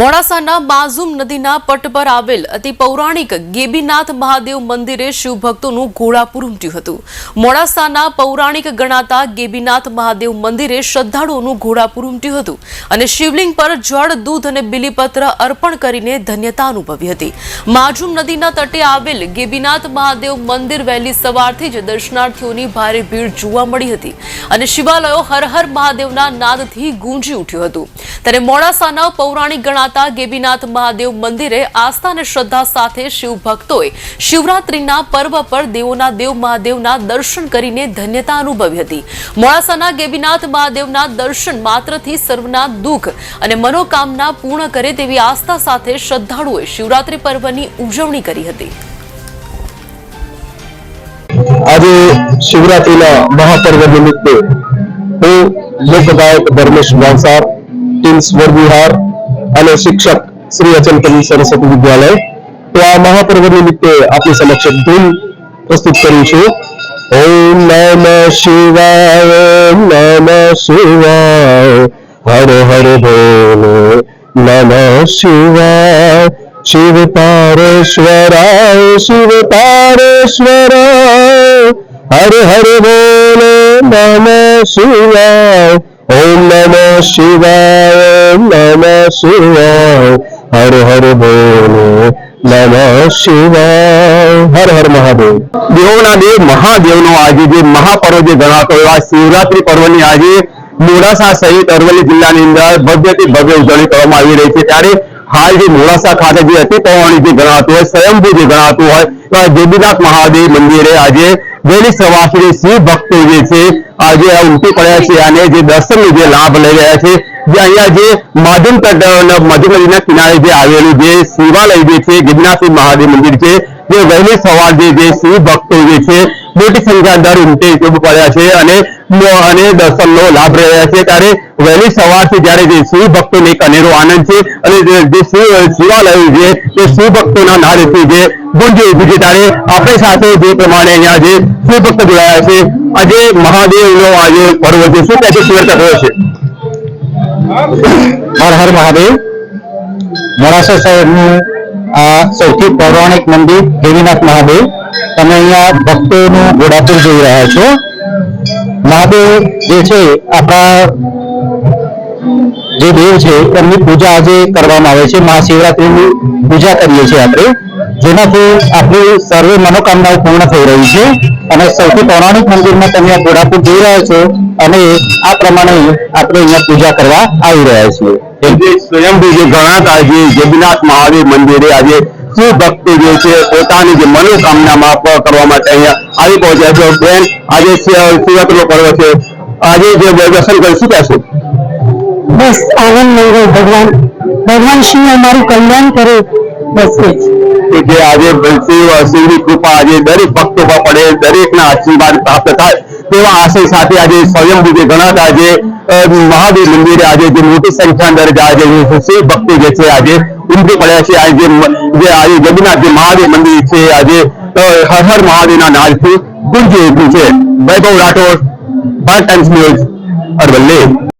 મોડાસાના માઝુમ નદીના પટ પર આવેલ અતિ પૌરાણિક ગેબીનાથ મહાદેવ મંદિરે શિવભક્તોનું ઘોડાપુર ઉમટ્યું હતું. મોડાસાના પૌરાણિક ગણાતા ગેબીનાથ મહાદેવ મંદિરે શ્રદ્ધાળુઓનું ઘોડાપુર ઉમટ્યું હતું અને શિવલિંગ પર જળ, દૂધ અને બિલીપત્ર અર્પણ કરીને ધન્યતા અનુભવી હતી. માઝુમ નદીના તટે આવેલ ગેબીનાથ મહાદેવ મંદિર વહેલી સવારથી જ દર્શનાર્થીઓની ભારે ભીડ જોવા મળી હતી અને શિવાલયો હર હર મહાદેવના નાદથી ગુંજી ઉઠ્યું હતું. ત્યારે મોડાસાના પૌરાણિક ગણાતા ગેબીનાથ મહાદેવ મંદિરે આસ્થા અને શ્રદ્ધા સાથે શિવ શિવરાત્રીના પર્વ પર દેવોના દેવ મહાદેવના દર્શન કરીને ધન્યતા અનુભવી હતી. મોડાસાના ગેબીનાથ મહાદેવના દર્શન માત્રથી સર્વના દુઃખ અને મનોકામના પૂર્ણ કરે તેવી આસ્થા સાથે શ્રદ્ધાળુઓએ શિવરાત્રી પર્વની ઉજવણી કરી હતી. આજે શિવરાત્રીના મહાપર્વ નિમિત્તે હું લોકગાયક ધર્મેશ વાંસાર, ટીમ સ્વર વિહાર અને શિક્ષક શ્રી અચલપલ્લી સરસ્વતી વિદ્યાલય. તો આ મહાપર્વ નિમિત્તે આપની સમક્ષ ધૂન પ્રસ્તુત કરી છું. ઓમ નમ શિવાય નમ શિવાય, હર હર ભોલ નમ શિવાય. શિવ પારેશ્વરાય શિવ પારેશ્વરાય, હર હર ભોલ નમ શિવાય. ઓમ નમ શિવાય, ઓમ શિવાય, હર હર બોલો નમ શિવાય. હર હર મહાદેવ. દેવોના દેવ મહાદેવનો આજે જે મહાપર્વ જે ગણાતો એવા શિવરાત્રી પર્વની આજે મોડાસા સહિત અરવલ્લી જિલ્લાની અંદર ભવ્યથી ભવ્ય ઉજવણી કરવામાં આવી રહી છે. ત્યારે હાલ જે મોડાસા ખાતે જે અતિ પૌરાણિક જે ગણાતું હોય, સ્વયંભૂ જે ગણાતું હોય, એવા દેવીનાથ મહાદેવ મંદિરે આજે વહેલી સવારથી શિવ ભક્તો જે છે, આજે આ ઉમટી પડ્યા છે અને જે દર્શનનો જે લાભ લઈ રહ્યા છે, જે અહીંયા જે માધુમ તટ મધુ નદીના કિનારે જે આવેલું જે શિવાલય જે છે ગિરનાથ મહાદેવ મંદિર છે, જે વહેલી સવાર જે જે શિવ ભક્તો જે છે, મોટી સંખ્યા અંદર ઉમટી પડ્યા છે અને અને દર્શનનો લાભ રહ્યા છે. ત્યારે વહેલી સવારથી જ્યારે જે શિવ ભક્તોને એક અનેરો આનંદ છે અને જે જે શિવ શિવાલય છે તે શિવભક્તોના નાદથી જે ગુંજી ઊભી છે. ત્યારે આપણી સાથે જે પ્રમાણે અહીંયા જે શિવભક્ત જોડાયા છે આજે મહાદેવનો આજે પર્વ છે, શું કહે છે? શિવરતા થયો છે? હર હર મહાદેવ. મોડાસા શહેરનું આ સૌથી પૌરાણિક મંદિર દેવીનાથ મહાદેવ. તમે અહીંયા ભક્તોનું ગોડાપુર જોઈ રહ્યા છો. મહાદેવ જે છે, આપણા જે દેવ છે, એમની પૂજા આજે કરવામાં આવે છે. મહાશિવરાત્રીની પૂજા કરીએ છીએ આપણે, જેનાથી આપણી સર્વે મનોકામનાઓ પૂર્ણ થઈ રહી છે અને સૌથી પૌરાણિક મંદિરમાં તમે આ ઘોડાપુર જોઈ રહ્યા છો અને આ પ્રમાણે આપણે અહીંયા પૂજા કરવા આવી રહ્યા છીએ. સ્વયંભૂ જે ગણાત મંદિરે આજે શું ભક્તિ છે, પોતાની જે મનોકામનામાં કરવા માટે અહીંયા આવી પહોંચ્યા આજે શિવ- શિવરાત્રીનો પર્વ આજે જે દર્શન કરી શું બસ આનંદ મંગળ ભગવાન. ભગવાન શિવ અમારું કલ્યાણ કરે બસ એ જ. કે જે આજે શિવ શિવની કૃપા આજે દરેક ભક્તો પર પડે દરેકના આશીર્વાદ પ્રાપ્ત થાય તેવા આશય સાથે આજે સ્વયંભૂ જે ગણાતા આજે અ, મહાદેવ મંદિરે આજે જે મોટી સંખ્યા અંદર આજે જે શિવ ભક્તો જે છે આજે ઉમટી પડ્યા છે. આજે જે મ- જે આજે જગન્નાથ જે મહાદેવ મંદિર છે આજે અ, હર હર મહાદેવના નાદથી ગુંજી ઉઠ્યું છે. Vaibhav Rathod Bharat Times News Aravalli.